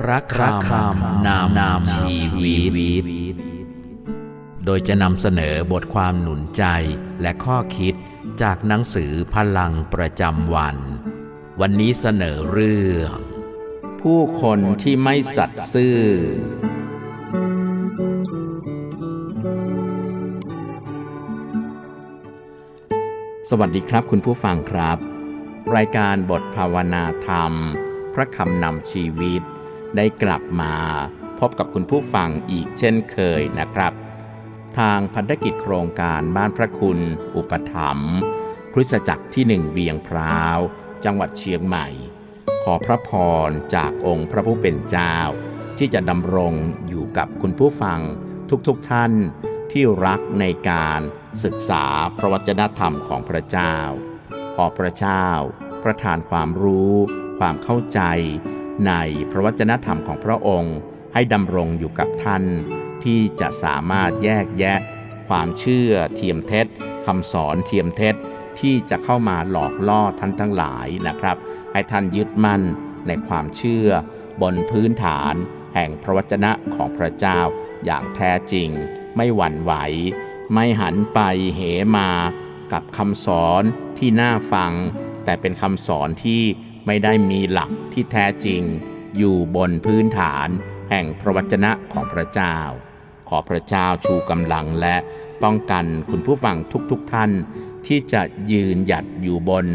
พระคำนำนำชีวิต โดยจะนำเสนอบทความหนุนใจและข้อคิดจากหนังสือพลังประจำวัน วันนี้เสนอเรื่อง ผู้คนที่ไม่สัตย์ซื่อ สวัสดีครับคุณผู้ฟังครับ รายการบทภาวนาธรรม พระคำนำชีวิต ได้กลับมาพบกับคุณผู้ฟังอีกเช่นเคยนะครับ ทางพันธกิจโครงการบ้านพระคุณ อุปถัมภ์คริสตจักรที่หนึ่งเวียงพร้าว จังหวัดเชียงใหม่ ขอพระพรจากองค์พระผู้เป็นเจ้า ที่จะดำรงอยู่กับคุณผู้ฟังทุกๆทท่านที่รักในการศึกษาพระวจนธรรมของพระเจ้า ขอพระเจ้า ประทานความรู้ ความเข้าใจ ในพระวจนะธรรมของพระองค์ให้ดำรงอยู่กับท่าน ที่จะสามารถแยกแยะ ความเชื่อเทียมเท็จคำสอนเทียมเท็จ ที่จะเข้ามาหลอกล่อท่านทั้งหลายนะครับ ให้ท่านยึดมั่นในความเชื่อบนพื้นฐานแห่งพระวจนะของพระเจ้าอย่างแท้จริง ไม่หวั่นไหว ไม่หันไปเหมา กับคำสอนที่น่าฟัง แต่เป็นคำสอนที่ ไม่ได้มีหลักที่แท้จริง อยู่บนพื้นฐานแห่งพระวจนะของพระเจ้า ขอพระเจ้าชูกำลังและป้องกันคุณผู้ฟังทุกๆทท่าน ที่จะยืนหยัดอยู่บน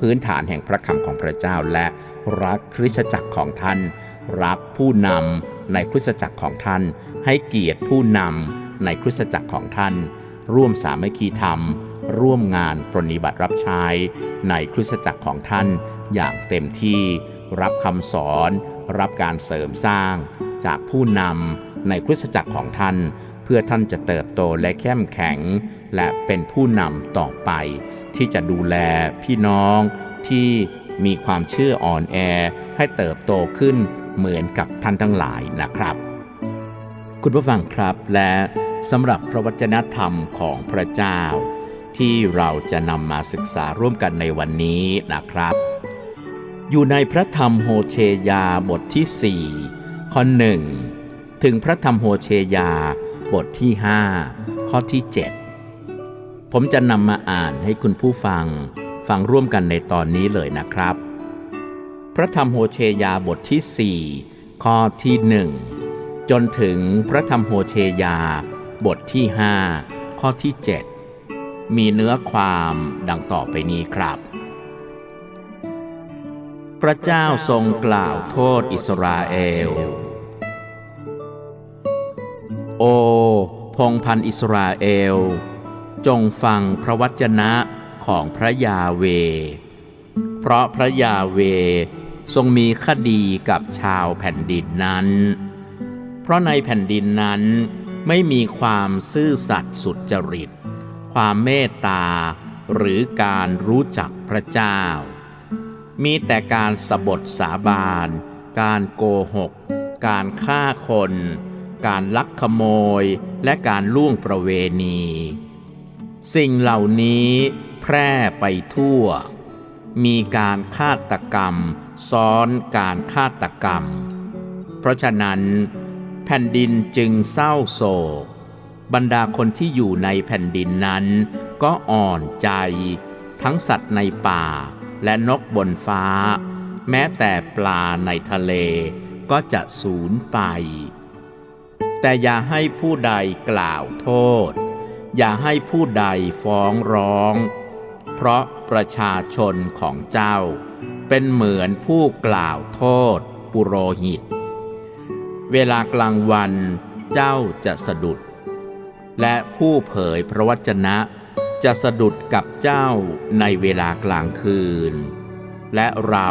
พื้นฐานแห่งพระคำของพระเจ้าและรักคริสตจักรของท่าน รักผู้นำในคริสตจักรของท่าน ให้เกียรติผู้นำในคริสตจักรของท่าน ร่วมสามัคคีธรรม ร่วมงานปรนิบัติรับใช้ในคริสตจักรของท่านอย่างเต็มที่รับคำสอน รับการเสริมสร้าง จากผู้นำในคริสตจักรของท่าน เพื่อท่านจะเติบโตและเข้มแข็ง และเป็นผู้นำต่อไป ที่จะดูแลพี่น้องที่มีความเชื่ออ่อนแอให้เติบโตขึ้นเหมือนกับท่านทั้งหลายนะครับ คุณผู้ฟังครับและสำหรับพระวจนะธรรมของพระเจ้า ที่เราจะนำมาศึกษาร่วมกันในวันนี้นะครับ อยู่ในพระธรรมโฮเชยาบทที่ 4 ข้อ 1 ถึงพระธรรมโฮเชยาบทที่ 5 ข้อที่ 7 ผมจะนำมาอ่านให้คุณผู้ฟังฟังร่วมกันในตอนนี้เลยนะครับ พระธรรมโฮเชยาบทที่ 4 ข้อที่ 1 จนถึงพระธรรมโฮเชยาบทที่ 5 ข้อที่ 7 มีเนื้อความดังต่อไปนี้ครับ พระเจ้าทรงกล่าวโทษอิสราเอล โอ พงพันอิสราเอล จงฟังพระวจนะของพระยาเว เพราะพระยาเวทรงมีคดีกับชาวแผ่นดินนั้น เพราะในแผ่นดินนั้นไม่มีความซื่อสัตย์สุจริต ความเมตตา หรือการรู้จักพระเจ้า มีแต่การสบทสาบาน การโกหก การฆ่าคน การลักขโมย และการล่วงประเวณี สิ่งเหล่านี้แพร่ไปทั่ว มีการฆาตกรรม ซ้อนการฆาตกรรม เพราะฉะนั้น แผ่นดินจึงเศร้าโศก บรรดาคนที่อยู่ในแผ่นดินนั้น ก็อ่อนใจ ทั้งสัตว์ในป่า และนกบนฟ้า แม้แต่ปลาในทะเลก็จะสูญไป แต่อย่าให้ผู้ใดกล่าวโทษ อย่าให้ผู้ใดฟ้องร้อง เพราะประชาชนของเจ้า เป็นเหมือนผู้กล่าวโทษปุโรหิต เวลากลางวันเจ้าจะสะดุด และผู้เผยพระวจนะ จะสะดุดกับเจ้าในเวลากลางคืน และเรา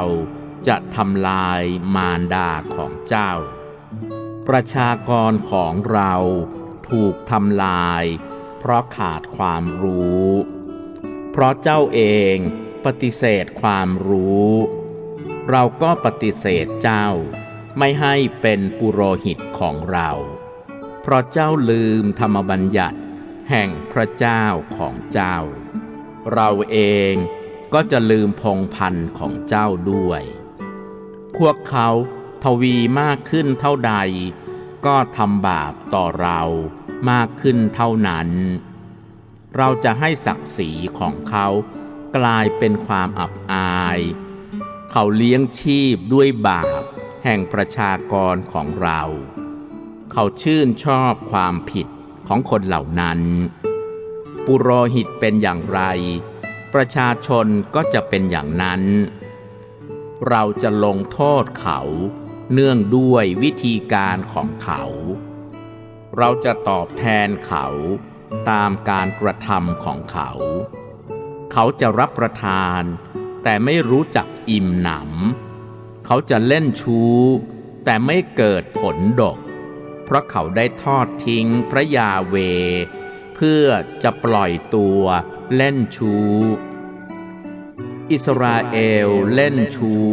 จะทำลายมารดาของเจ้า ประชากรของเราถูกทำลาย เพราะขาดความรู้ เพราะเจ้าเองปฏิเสธความรู้ เราก็ปฏิเสธเจ้า ไม่ให้เป็นปุโรหิตของเรา เพราะเจ้าลืมธรรมบัญญัติ แห่งพระเจ้าของเจ้า เราเองก็จะลืมพงพันธ์ของเจ้าด้วย พวกเขาทวีมากขึ้นเท่าใด ก็ทำบาปต่อเรามากขึ้นเท่านั้น เราจะให้ศักดิ์ศรีของเขากลายเป็นความอับอาย เขาเลี้ยงชีพด้วยบาปแห่งประชากรของเรา เขาชื่นชอบความผิดของคนเหล่านั้น ปุโรหิตเป็นอย่างไร ประชาชนก็จะเป็นอย่างนั้น เราจะลงโทษเขาเนื่องด้วยวิธีการของเขา เราจะตอบแทนเขาตามการกระทำของเขา เขาจะรับประทานแต่ไม่รู้จักอิ่มหนำ เขาจะเล่นชู้แต่ไม่เกิดผลดก เพราะเขาได้ทอดทิ้งพระยาเว เพื่อจะปล่อยตัวเล่นชู้ อิสราเอลเล่นชู้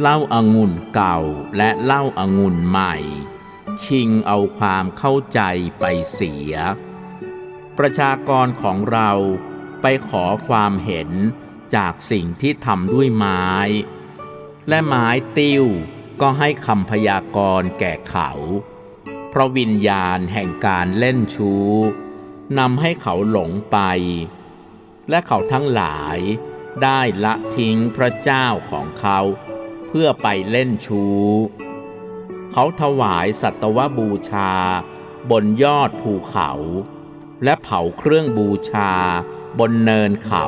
เล้าอางุ่นเก่าและเล้าอางุ่นใหม่ ชิงเอาความเข้าใจไปเสีย ประชากรของเราไปขอความเห็นจากสิ่งที่ทำด้วยไม้ และไม้ติ้ว ก็ให้คำพยากรณ์แก่เขา เพราะวิญญาณแห่งการเล่นชู้นำให้เขาหลงไป และเขาทั้งหลายได้ละทิ้งพระเจ้าของเขาเพื่อไปเล่นชู้ เขาถวายสัตวบูชาบนยอดภูเขา และเผาเครื่องบูชาบนเนินเขา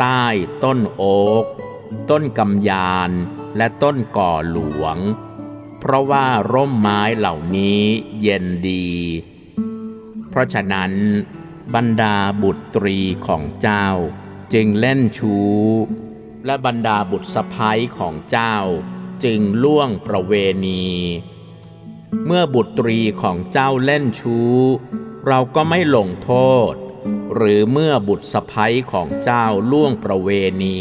ใต้ต้นโอ๊ก ต้นกำยานและต้นก่อหลวง เพราะว่าร่มไม้เหล่านี้เย็นดี เพราะฉะนั้น บรรดาบุตรีของเจ้า จึงเล่นชู้ และบรรดาบุตรสะพ้ยของเจ้า จึงล่วงประเวณี เมื่อบุตรีของเจ้าเล่นชู้ เราก็ไม่ลงโทษ หรือเมื่อบุตรสะพ้ยของเจ้าล่วงประเวณี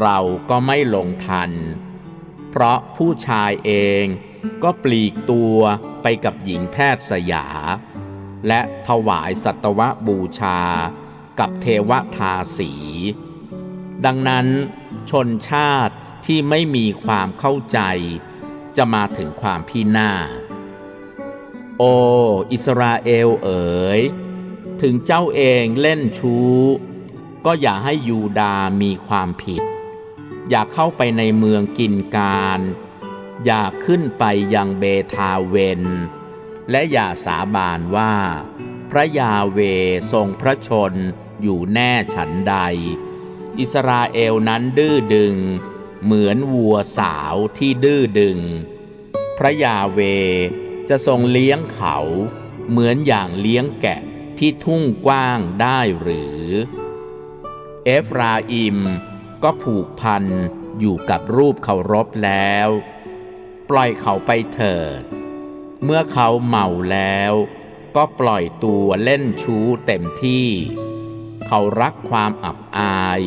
เราก็ไม่ลงทัน เพราะผู้ชายเองก็ปลีกตัวไปกับหญิงแพทย์สยา และถวายสัตวบูชากับเทวทาสี ดังนั้นชนชาติที่ไม่มีความเข้าใจ จะมาถึงความพินาศโอ อิสราเอลเอ๋ย ถึงเจ้าเองเล่นชู้ ก็อย่าให้ยูดามีความผิด อย่าเข้าไปในเมืองกินการ อย่าขึ้นไปยังเบทาเวน และอย่าสาบานว่า พระยาเวทรงพระชนอยู่แน่ฉันใด อิสราเอลนั้นดื้อดึง เหมือนวัวสาวที่ดื้อดึง พระยาเวจะทรงเลี้ยงเขา เหมือนอย่างเลี้ยงแกะที่ทุ่งกว้างได้หรือ เอฟราอิม ก็ผูกพันอยู่กับรูปเคารพแล้ว ปล่อยเขาไปเถิด เมื่อเขาเมาแล้ว ก็ปล่อยตัวเล่นชู้เต็มที่ เขารักความอับอาย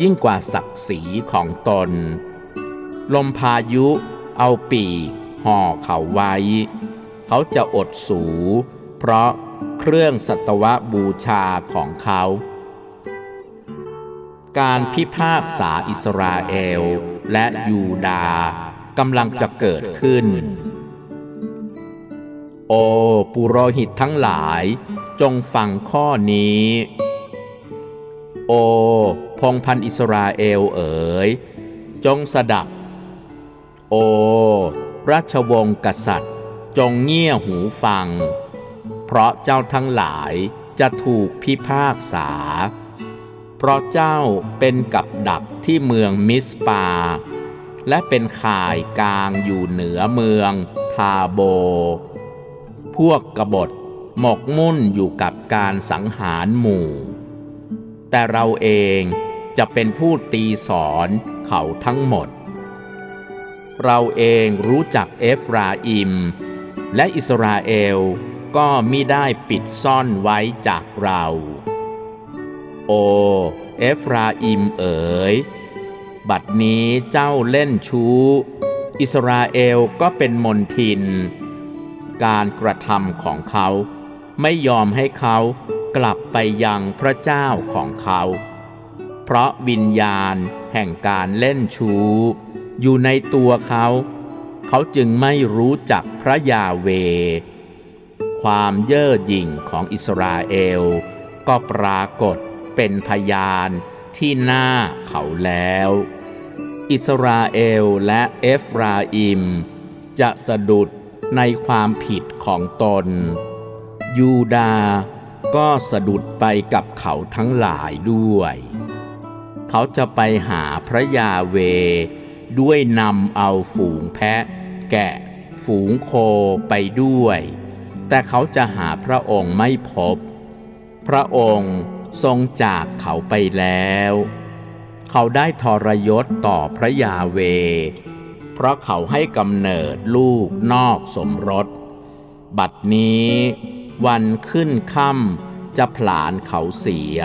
ยิ่งกว่าศักดิ์ศรีของตน ลมพายุเอาปีกห่อเขาไว้ เขาจะอดสู เพราะเครื่องสัตวบูชาของเขา การพิพากษาอิสราเอลและยูดาห์กำลังจะเกิดขึ้น โอปุโรหิตทั้งหลายจงฟังข้อนี้ โอ พงพันอิสราเอลเอ๋ย จงสดับ โอ ราชวงศ์กษัตริย์ จงเงี่ยหูฟัง เพราะเจ้าทั้งหลายจะถูกพิพากษา เพราะเจ้าเป็นกับดักที่เมืองมิสปา และเป็นข่ายกลางอยู่เหนือเมืองทาโบ พวกกบฏหมกมุ่นอยู่กับการสังหารหมู่ แต่เราเองจะเป็นผู้ตีสอนเขาทั้งหมด เราเองรู้จักเอฟราอิม และอิสราเอลก็มิได้ปิดซ่อนไว้จากเรา โอ เอฟราอิมเอ๋ย บัดนี้เจ้าเล่นชู้ อิสราเอลก็เป็นมนทิน การกระทำของเขาไม่ยอมให้เขากลับไปยังพระเจ้าของเขา เพราะวิญญาณแห่งการเล่นชู้ อยู่ในตัวเขา เขาจึงไม่รู้จักพระยาเว ความเย่อหยิ่งของอิสราเอลก็ปรากฏ เป็นพยานที่หน้าเขาแล้ว อิสราเอลและเอฟราอิม จะสะดุดในความผิดของตน ยูดาห์ก็สะดุดไปกับเขาทั้งหลายด้วย เขาจะไปหาพระยาเว ด้วยนำเอาฝูงแพะ แกะ ฝูงโคไปด้วย แต่เขาจะหาพระองค์ไม่พบ พระองค์ ทรงจากเขาไปแล้ว เขาได้ทรยศต่อพระยาเว เพราะเขาให้กำเนิดลูกนอกสมรส บัดนี้วันขึ้นค่ำจะผลาญเขาเสีย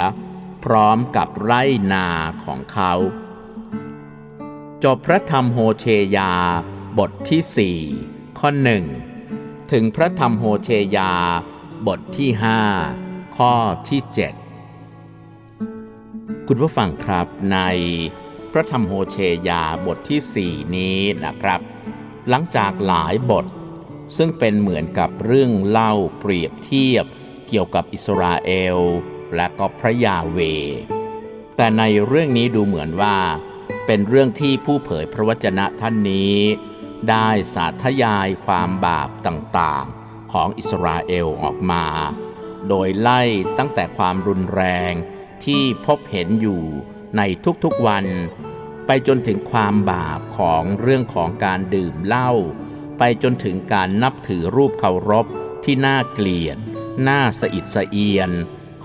พร้อมกับไร่นาของเขา จบพระธรรมโฮเชยาบทที่สี่ข้อหนึ่งถึงพระธรรมโฮเชยา บทที่ห้าข้อที่เจ็ด คุณผู้ฟังครับในพระธรรมโฮเชยาบทที่สี่นี้นะครับ หลังจากหลายบท ซึ่งเป็นเหมือนกับเรื่องเล่าเปรียบเทียบเกี่ยวกับอิสราเอล และก็พระยาเว แต่ในเรื่องนี้ดูเหมือนว่า เป็นเรื่องที่ผู้เผยพระวจนะท่านนี้ ได้สาธยายความบาปต่างๆของอิสราเอลออกมา โดยไล่ตั้งแต่ความรุนแรง ที่พบเห็นอยู่ในทุกๆวัน ไปจนถึงความบาปของเรื่องของการดื่มเหล้าไปจนถึงการนับถือรูปเคารพที่น่าเกลียด น่าสะอิดสะเอียน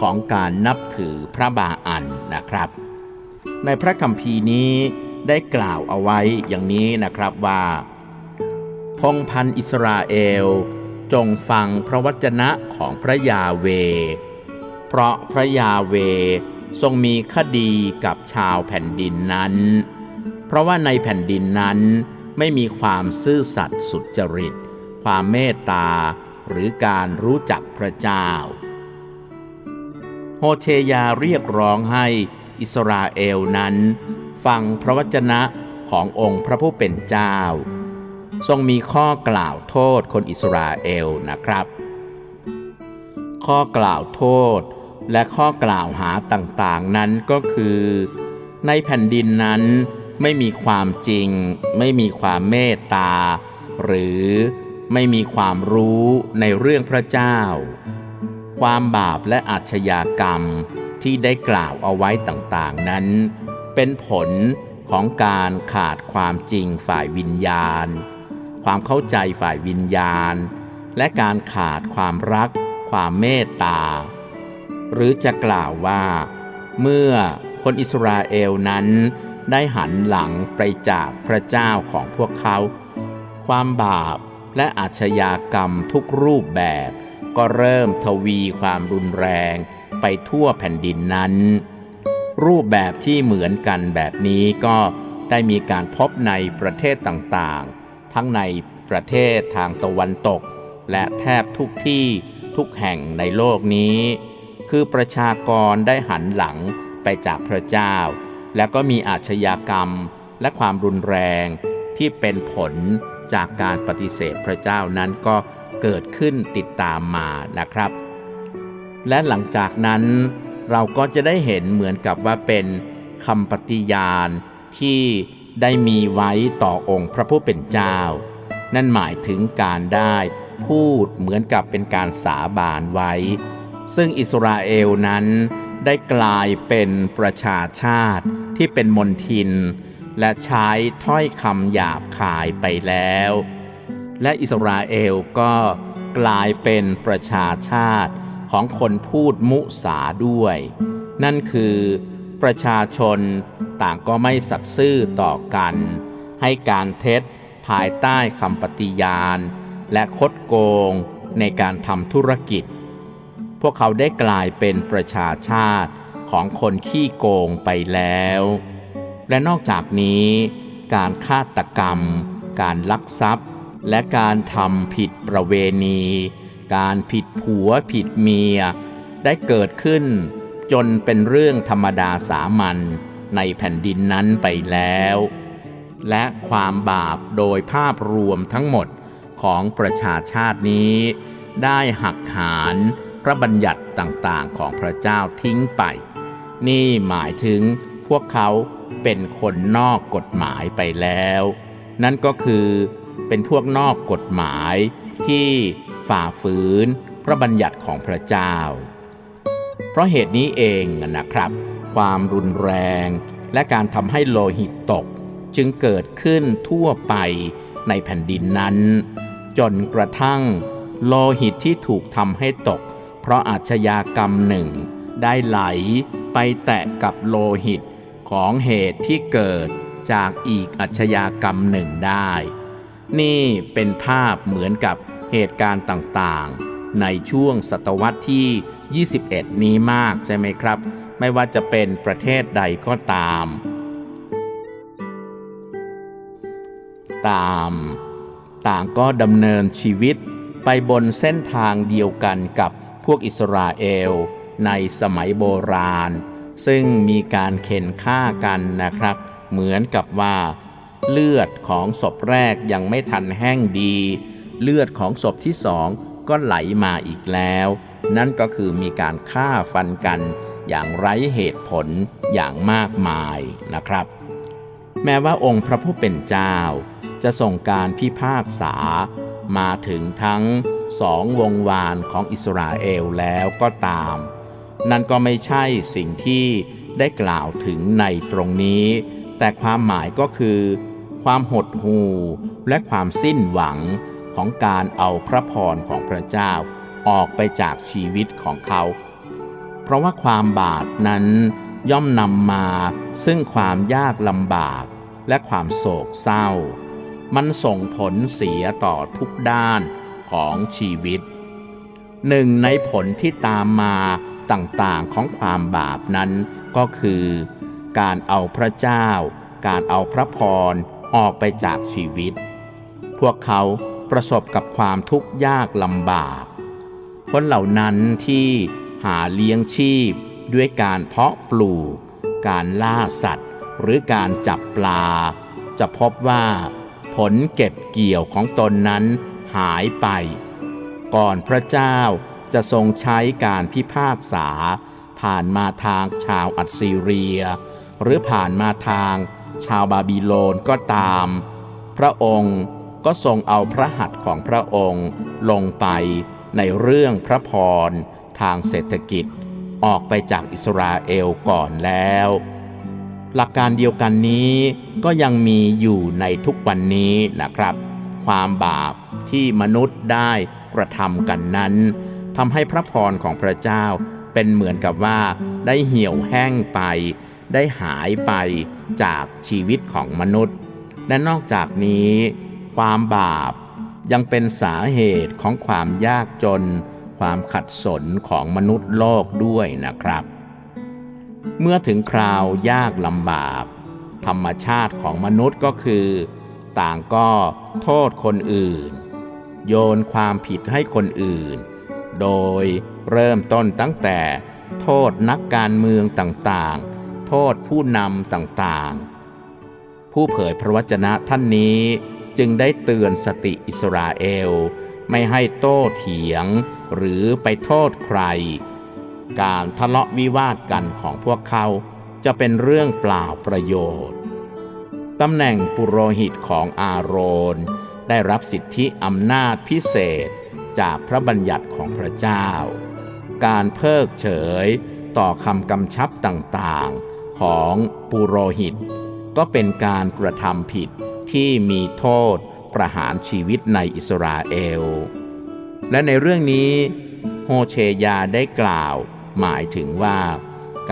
ของการนับถือพระบาอันนะครับ ในพระคัมภีร์นี้ได้กล่าวเอาไว้อย่างนี้นะครับว่า พงพันอิสราเอล จงฟังพระวจนะของพระยาเว เพราะพระยาเวทรงมีคดีกับชาวแผ่นดินนั้น เพราะว่าในแผ่นดินนั้นไม่มีความซื่อสัตย์สุจริต ความเมตตา หรือการรู้จักพระเจ้า โฮเชยาเรียกร้องให้อิสราเอลนั้น ฟังพระวจนะขององค์พระผู้เป็นเจ้า ทรงมีข้อกล่าวโทษคนอิสราเอลนะครับ ข้อกล่าวโทษ และข้อกล่าวหาต่างๆนั้นก็คือ ในแผ่นดินนั้นไม่มีความจริง ไม่มีความเมตตา หรือไม่มีความรู้ในเรื่องพระเจ้า ความบาปและอาชญากรรมที่ได้กล่าวเอาไว้ต่างๆนั้น เป็นผลของการขาดความจริงฝ่ายวิญญาณ ความเข้าใจฝ่ายวิญญาณ และการขาดความรัก ความเมตตา หรือจะกล่าวว่า เมื่อคนอิสราเอลนั้นได้หันหลังไปจากพระเจ้าของพวกเขา ความบาปและอาชญากรรมทุกรูปแบบ ก็เริ่มทวีความรุนแรงไปทั่วแผ่นดินนั้น รูปแบบที่เหมือนกันแบบนี้ก็ได้มีการพบในประเทศต่างๆ ทั้งในประเทศทางตะวันตก และแทบทุกที่ทุกแห่งในโลกนี้ คือประชากรได้หันหลังไปจากพระเจ้า แล้วก็มีอาชญากรรมและความรุนแรงที่เป็นผลจากการปฏิเสธพระเจ้านั้นก็เกิดขึ้นติดตามมานะครับ และหลังจากนั้นเราก็จะได้เห็นเหมือนกับว่าเป็นคำปฏิญาณที่ได้มีไว้ต่อองค์พระผู้เป็นเจ้า นั่นหมายถึงการได้พูดเหมือนกับเป็นการสาบานไว้ ซึ่งอิสราเอลนั้นได้กลายเป็นประชาชาติที่เป็นมนทิน และใช้ถ้อยคำหยาบคายไปแล้ว และอิสราเอลก็กลายเป็นประชาชาติของคนพูดมุสาด้วย นั่นคือประชาชนต่างก็ไม่สัตย์ซื่อต่อกัน ให้การเท็จภายใต้คำปฏิญาณ และคดโกงในการทำธุรกิจ พวกเขาได้กลายเป็นประชาชาติของคนขี้โกงไปแล้ว และนอกจากนี้ การฆาตกรรม การลักทรัพย์ และการทำผิดประเวณี การผิดผัวผิดเมีย ได้เกิดขึ้น จนเป็นเรื่องธรรมดาสามัญในแผ่นดินนั้นไปแล้ว และความบาปโดยภาพรวมทั้งหมดของประชาชาตินี้ ได้หักหาน พระบัญญัติต่างๆของพระเจ้าทิ้งไป นี่หมายถึงพวกเขาเป็นคนนอกกฎหมายไปแล้ว นั่นก็คือเป็นพวกนอกกฎหมายที่ฝ่าฝืนพระบัญญัติของพระเจ้า เพราะเหตุนี้เองนะครับ ความรุนแรงและการทำให้โลหิตตกจึงเกิดขึ้นทั่วไปในแผ่นดินนั้น จนกระทั่งโลหิตที่ถูกทำให้ตก เพราะอาชญากรรมหนึ่ง ได้ไหลไปแตะกับโลหิตของเหตุที่เกิดจากอีกอาชญากรรมหนึ่งได้ นี่เป็นภาพเหมือนกับเหตุการณ์ต่างๆ ในช่วงศตวรรษที่ 21 นี้มากใช่ไหมครับ ไม่ว่าจะเป็นประเทศใดก็ตาม ตาม ต่างก็ดำเนินชีวิตไปบนเส้นทางเดียวกันกับ พวกอิสราเอล ในสมัยโบราณ ซึ่งมีการเข็นฆ่ากันนะครับ เหมือนกับว่า เลือดของศพแรกยังไม่ทันแห้งดี เลือดของศพที่สองก็ไหลมาอีกแล้ว นั่นก็คือมีการฆ่าฟันกัน อย่างไร้เหตุผลอย่างมากมายนะครับ แม้ว่าองค์พระผู้เป็นเจ้า จะส่งการพิพากษา มาถึงทั้ง สองวงวานของอิสราเอลแล้วก็ตาม นั่นก็ไม่ใช่สิ่งที่ได้กล่าวถึงในตรงนี้ แต่ความหมายก็คือ ความหดหู่และความสิ้นหวังของการเอาพระพรของพระเจ้าออกไปจากชีวิตของเขา เพราะว่าความบาปนั้นย่อมนำมาซึ่งความยากลำบากและความโศกเศร้า มันส่งผลเสียต่อทุกด้าน ของชีวิต หนึ่งในผลที่ตามมาต่างๆของความบาปนั้นก็คือ การเอาพระเจ้า การเอาพระพรออกไปจากชีวิต พวกเขาประสบกับความทุกข์ยากลำบาก คนเหล่านั้นที่หาเลี้ยงชีพด้วยการเพาะปลูก การล่าสัตว์ หรือการจับปลา จะพบว่า ผลเก็บเกี่ยวของตนนั้น หายไป ก่อนพระเจ้าจะทรงใช้การพิพากษา ผ่านมาทางชาวอัสซีเรีย หรือผ่านมาทางชาวบาบิโลนก็ตาม พระองค์ก็ทรงเอาพระหัตถ์ของพระองค์ลงไปในเรื่องพระพรทางเศรษฐกิจออกไปจากอิสราเอลก่อนแล้ว หลักการเดียวกันนี้ก็ยังมีอยู่ในทุกวันนี้นะครับ ความบาปที่มนุษย์ได้กระทำกันนั้นทำให้พระพรของพระเจ้าเป็นเหมือนกับว่า ได้เหี่ยวแห้งไป ได้หายไปจากชีวิตของมนุษย์ และนอกจากนี้ ความบาปยังเป็นสาเหตุของความยากจน ความขัดสนของมนุษย์โลกด้วยนะครับ เมื่อถึงคราวยากลำบาก ธรรมชาติของมนุษย์ก็คือ ต่างก็โทษคนอื่น โยนความผิดให้คนอื่น โดยเริ่มต้นตั้งแต่โทษนักการเมืองต่างๆ โทษผู้นำต่างๆ ผู้เผยพระวจนะท่านนี้จึงได้เตือนสติอิสราเอล ไม่ให้โต้เถียงหรือไปโทษใคร การทะเลาะวิวาทกันของพวกเขาจะเป็นเรื่องเปล่าประโยชน์ ตำแหน่งปุโรหิตของอาโรน ได้รับสิทธิอำนาจพิเศษจากพระบัญญัติของพระเจ้า การเพิกเฉยต่อคำกำชับต่างๆของปุโรหิต ก็เป็นการกระทำผิดที่มีโทษประหารชีวิตในอิสราเอล และในเรื่องนี้โฮเชยาได้กล่าว หมายถึงว่า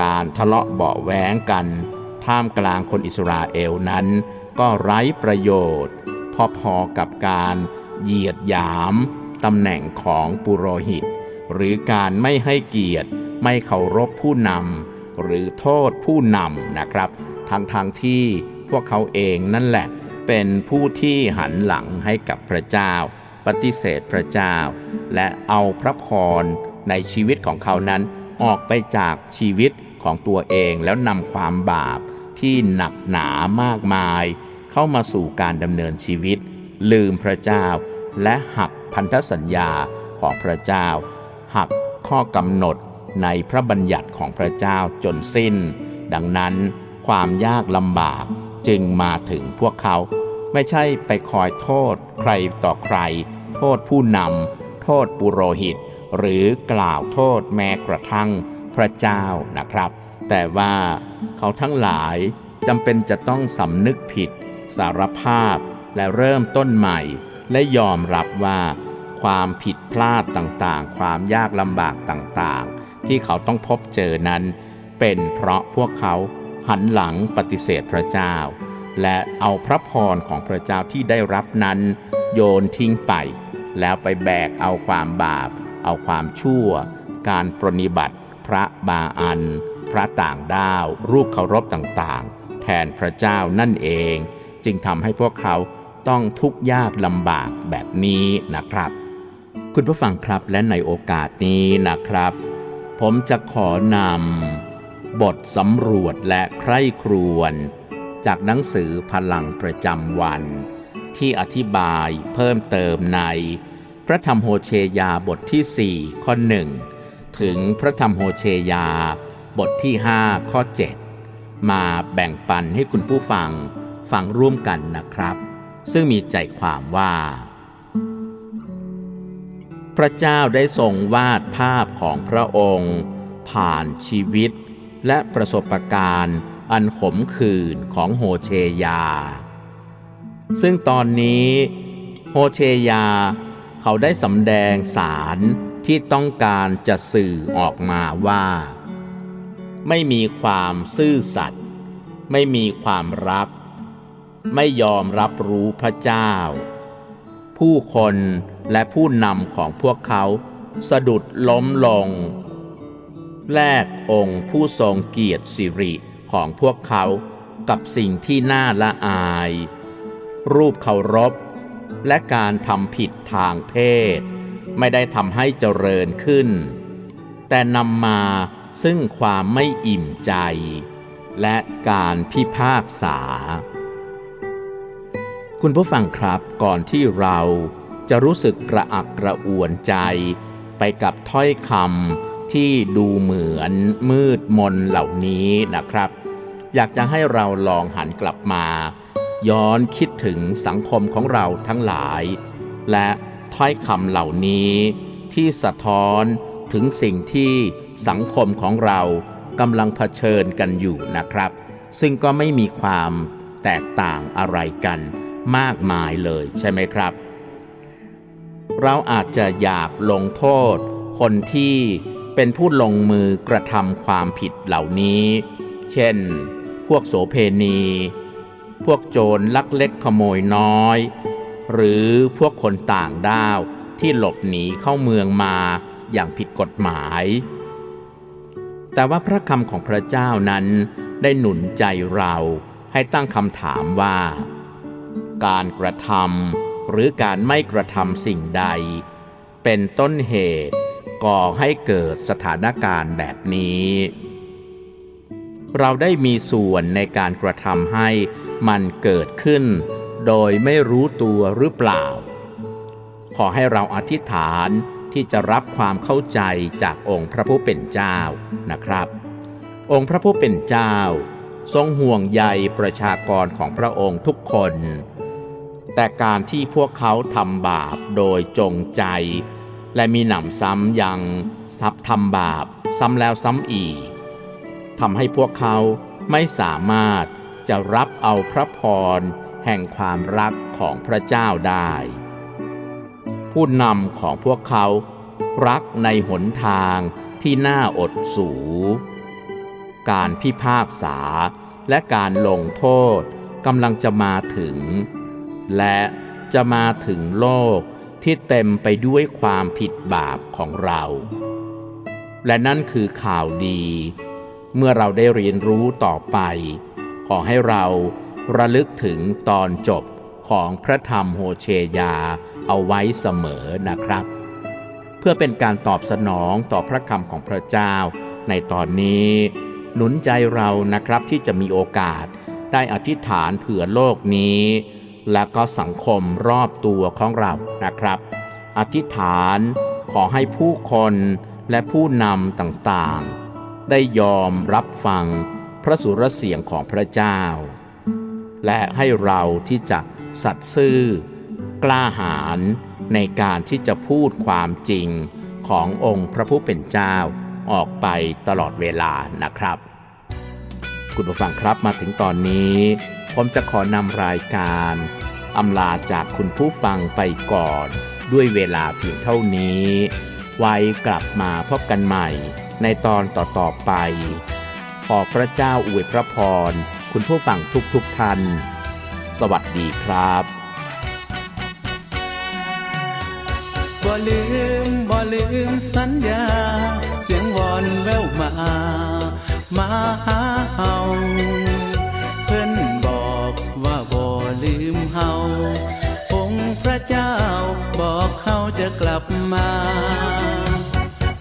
การทะเลาะเบาะแว้งกัน ท่ามกลางคนอิสราเอลนั้น ก็ไร้ประโยชน์ พอๆกับการเหยียดหยามตำแหน่งของปุโรหิต หรือการไม่ให้เกียรติไม่เคารพผู้นำหรือโทษผู้นำนะครับทั้งทางที่พวกเขาเองนั่นแหละ เป็นผู้ที่หันหลังให้กับพระเจ้า ปฏิเสธพระเจ้า และเอาพระพรในชีวิตของเขานั้นออกไปจากชีวิตของตัวเองแล้วนำความบาป ที่หนักหนามากมาย เข้ามาสู่การดำเนินชีวิต ลืมพระเจ้า และหักพันธสัญญาของพระเจ้า หักข้อกำหนดในพระบัญญัติของพระเจ้าจนสิ้น ดังนั้นความยากลำบากจึงมาถึงพวกเขา ไม่ใช่ไปคอยโทษใครต่อใคร โทษผู้นำโทษปุโรหิต หรือกล่าวโทษแม้กระทั่งพระเจ้านะครับ แต่ว่าเขาทั้งหลายจำเป็นจะต้องสำนึกผิด สารภาพและเริ่มต้นใหม่ และยอมรับว่า ความผิดพลาดต่างๆ ความยากลำบากต่างๆ ที่เขาต้องพบเจอนั้น เป็นเพราะพวกเขาหันหลังปฏิเสธพระเจ้า และเอาพระพรของพระเจ้าที่ได้รับนั้น โยนทิ้งไป แล้วไปแบกเอาความบาป เอาความชั่ว การปรนิบัติพระบาอัน พระต่างด้าว รูปเคารพต่างๆ แทนพระเจ้านั่นเอง จึงทำให้พวกเขาต้องทุกข์ยากลำบากแบบนี้นะครับ คุณผู้ฟังครับและในโอกาสนี้นะครับ ผมจะขอนำบทสำรวจและใคร่ครวญจากหนังสือพลังประจำวัน ที่อธิบายเพิ่มเติมใน พระธรรมโฮเชยาบทที่ 4 ข้อ1ถึงพระธรรมโฮเชยา บทที่ 5 ข้อ 7 มาแบ่งปันให้คุณผู้ฟังฟังร่วมกันนะครับ ซึ่งมีใจความว่า พระเจ้าได้ทรงวาดภาพของพระองค์ ผ่านชีวิต และประสบการณ์อันขมขื่นของโฮเชยา ซึ่งตอนนี้โฮเชยาเขาได้สำแดงสารที่ต้องการจะสื่อออกมาว่า ไม่มีความซื่อสัตย์ไม่มีความรัก ไม่ยอมรับรู้พระเจ้า ผู้คนและผู้นำของพวกเขาสะดุดล้มลง แลกองค์ผู้ทรงเกียรติสิริของพวกเขากับสิ่งที่น่าละอาย รูปเคารพ และการทำผิดทางเพศ ไม่ได้ทำให้เจริญขึ้น แต่นำมา ซึ่งความไม่อิ่มใจ และการพิพากษา คุณผู้ฟังครับก่อนที่เราจะรู้สึกกระอักกระอ่วนใจ ไปกับถ้อยคำที่ดูเหมือนมืดมนเหล่านี้นะครับ อยากจะให้เราลองหันกลับมา ย้อนคิดถึงสังคมของเราทั้งหลาย และถ้อยคำเหล่านี้ที่สะท้อนถึงสิ่งที่ สังคมของเรากำลังเผชิญกันอยู่นะครับ ซึ่งก็ไม่มีความแตกต่างอะไรกันมากมายเลยใช่ไหมครับ เราอาจจะอยากลงโทษ คนที่เป็นผู้ลงมือกระทำความผิดเหล่านี้ เช่น พวกโสเพณี พวกโจรลักเล็กขโมยน้อย หรือพวกคนต่างด้าวที่หลบหนีเข้าเมืองมาอย่างผิดกฎหมาย แต่ว่าพระคำของพระเจ้านั้นได้หนุนใจเราให้ตั้งคำถามว่า การกระทำหรือการไม่กระทำสิ่งใด เป็นต้นเหตุก่อให้เกิดสถานการณ์แบบนี้ เราได้มีส่วนในการกระทำให้มันเกิดขึ้น โดยไม่รู้ตัวหรือเปล่า ขอให้เราอธิษฐาน ที่จะรับความเข้าใจจากองค์พระผู้เป็นเจ้านะครับ องค์พระผู้เป็นเจ้า ทรงห่วงใยประชากรของพระองค์ทุกคน แต่การที่พวกเขาทำบาปโดยจงใจ และมีหนำซ้ำยังซับทำบาปซ้ำแล้วซ้ำอีกทำให้พวกเขาไม่สามารถจะรับเอาพระพรแห่งความรักของพระเจ้าได้ ผู้นำของพวกเขารักในหนทางที่น่าอดสู การพิพากษาและการลงโทษกำลังจะมาถึง และจะมาถึงโลกที่เต็มไปด้วยความผิดบาปของเรา และนั่นคือข่าวดี เมื่อเราได้เรียนรู้ต่อไป ขอให้เราระลึกถึงตอนจบของพระธรรมโฮเชยา เอาไว้เสมอนะครับ เพื่อเป็นการตอบสนองต่อพระคำของพระเจ้า ในตอนนี้ หนุนใจเรานะครับที่จะมีโอกาสได้อธิษฐานเผื่อโลกนี้ และก็สังคมรอบตัวของเรานะครับ อธิษฐานขอให้ผู้คนและผู้นำต่างๆ ได้ยอมรับฟังพระสุรเสียงของพระเจ้า และให้เราที่จะสัตย์ซื่อ กล้าหาญในการที่จะพูดความจริงขององค์พระผู้เป็นเจ้าออกไปตลอดเวลานะครับ คุณผู้ฟังครับมาถึงตอนนี้ ผมจะขอนำรายการอำลาจากคุณผู้ฟังไปก่อน ด้วยเวลาเพียงเท่านี้ ไว้กลับมาพบกันใหม่ในตอนต่อๆไป ขอพระเจ้าอวยพระพร คุณผู้ฟังทุกๆทท่าน สวัสดีครับ บ่ลืมบ่ลืมสัญญา เสียงวอนแววมา มาหาเฮาเพิ่นบอกว่าบ่ลืมเฮาองค์พระเจ้าบอกเขาจะกลับมา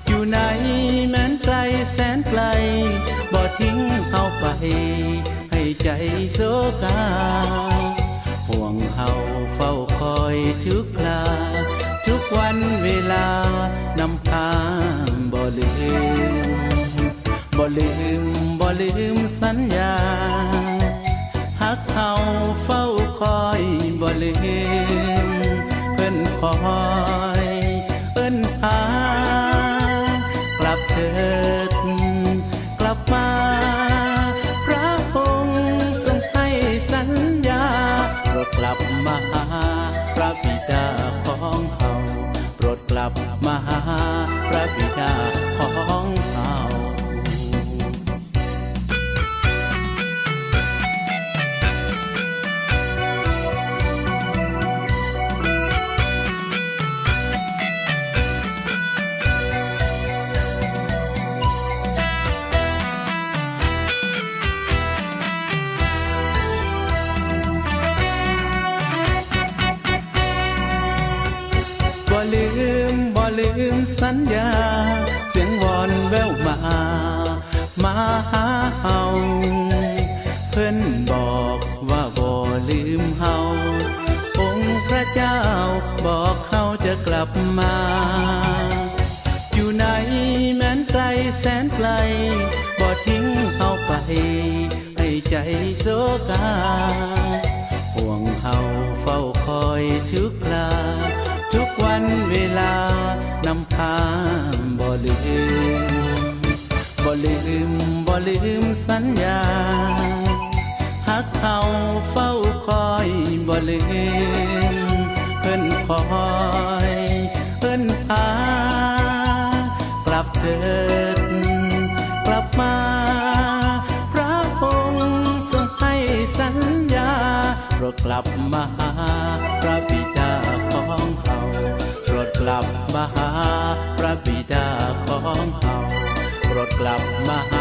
อยู่ไหนแม้นไกลแสนไกลบ่ทิ้งเฮาไป ให้ใจโศกาห่วงเฮาเฝ้าคอยทุกลา วันเวลานำพาบ่ลืมบ่ลืมบ่ลืมสัญญาหักเขาเฝ้าคอยบ่ลืมเพิ่นคอยเอิ้นหากลับเถิดกลับมาพระองค์ทรงให้สัญญาโปรดกลับมา ลับมาหา โศกาห่วงเฮาเฝ้าคอยทุกลา ทุกวันเวลานำพาบ่ลืม บ่ลืม บ่ลืมสัญญา ลับมาหาพระบิดาของเฮาโปรดกลับมาหาพระบิดาของเฮาโปรดกลับมาหา